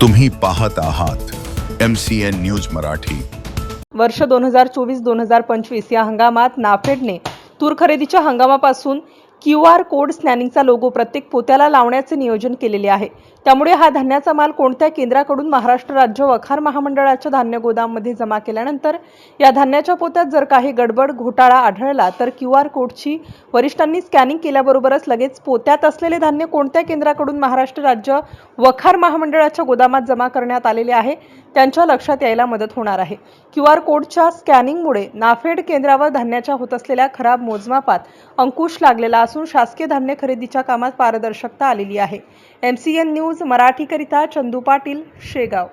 तुम्ही पाहत आहात M C N news Marathi. वर्ष दोन हजार चोवीस दोन हजार पंचवीस या हंगामात नाफेडने तूर खरेदीच्या हंगामापासून क्यू आर कोड स्कॅनिंगचा लोगो प्रत्येक पोत्याला लावण्याचे नियोजन केलेले आहे. त्यामुळे हा धान्याचा माल कोणत्या केंद्राकडून महाराष्ट्र राज्य वखार महामंडळाच्या धान्य गोदाममध्ये जमा केल्यानंतर या धान्याच्या पोत्यात जर काही गडबड घोटाळा आढळला तर क्यू आर कोडची वरिष्ठांनी स्कॅनिंग केल्याबरोबरच लगेच पोत्यात असलेले धान्य कोणत्या केंद्राकडून महाराष्ट्र राज्य वखार महामंडळाच्या गोदामात जमा करण्यात आलेले आहे त्यांच्या लक्षात यायला मदत होणार आहे. क्यू आर कोडच्या स्कॅनिंगमुळे नाफेड केंद्रावर धान्याच्या होत असलेल्या खराब मोजमापात अंकुश लागलेला असून शासकीय धान्य खरेदीच्या कामात पारदर्शकता आलेली आहे. एम सी एन न्यूज मराठीकरिता चंदू पाटील शेगाव.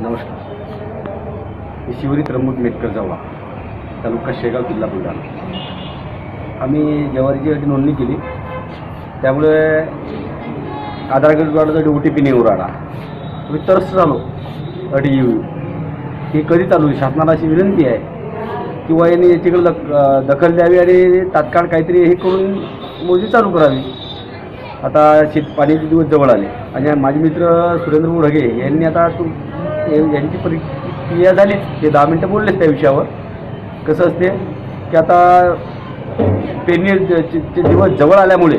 नमस्कार. मी शिवरी त्र्यंबक मेटकर जावळा तालुका शेगाव जिल्हा बुलढाणा. आम्ही ज्वारीची अटी नोंदणी केली. त्यामुळे आधार कार्डसाठी ओ टी पी नाही राहिला तुम्ही तरस झालो. अटी येऊ. ही कधी चालू शासनाला अशी विनंती आहे. किंवा यांनी याच्याकडे दख दखल द्यावी आणि तात्काळ काहीतरी हे करून मोजी चालू करावी. आता शेत पाण्याचे दिवस जवळ आले. आणि माझे मित्र सुरेंद्र ढगे यांनी आता तू यांची प्रतिक्रिया झाली. ते दहा मिनटं बोललेच त्या विषयावर. कसं असते की आता पेरणीचे दिवस जवळ आल्यामुळे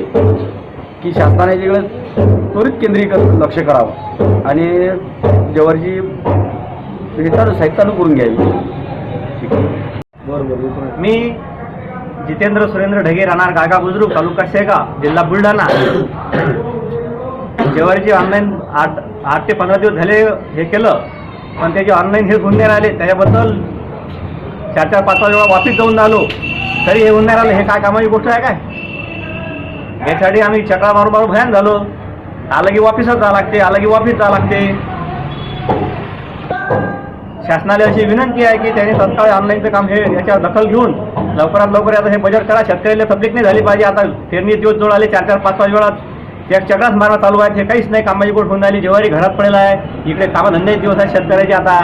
की शासनाने याच्याकडे त्वरित केंद्रीकरण लक्ष करावं. आणि जवळची हे चालू साहित्य चालू करून घ्यावी. ठीक आहे. बरोबर. मी जितेंद्र सुरेंद्र ढगे राहणार गागा बुजरुक तालुका शेगा जिल्हा बुलढाणा. जेवारीची ऑनलाईन आठ आठ ते पंधरा दिवस झाले हे केलं पण त्याचे ऑनलाईन हे होऊन नाही राहिले. त्याच्याबद्दल चार चार पाच पाच वेळा वापिस जाऊन आलो. तरी हे होऊन नाही राहिलं हे काय कामाची गोष्ट आहे काय? यासाठी आम्ही चक्रा मारून मारू भयान झालो. आलं की वापिसच जावं लागते आलं की वापिस जावं लागते. शासनाला अशी विनंती आहे की त्यांनी तत्काळ ऑनलाईनचं काम हे याच्यावर दखल घेऊन लवकरात लवकर आता हे बजेट करा. शेतकऱ्याला तकलीफ नाही झाली पाहिजे. आता पेरणी दिवस जवळ आले चार चार पाच पाच वेळा त्या चक्राच मारणं चालू आहे हे काहीच नाही. कामाची गोष्ट होऊन राहिली. जेवारी घरात पडेला आहे. इकडे कामधंदे दिवस आहेत. शेतकऱ्याचे आता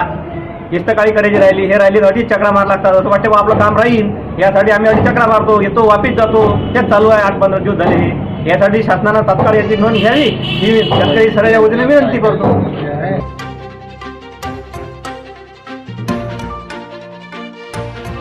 काळी करायची राहिली. हे राहिली तर अडीच चक्रा मार लागतात. असं वाटतं आपलं काम राहील. यासाठी आम्ही अडीच चक्रा मारतो. येतो वापिस जातो. तेच चालू आहे. आठ पंधरा दिवस झाले. यासाठी शासनानं तत्काळ याची नोंद घ्यावी. ही शेतकरी सराच्या वतीने विनंती करतो.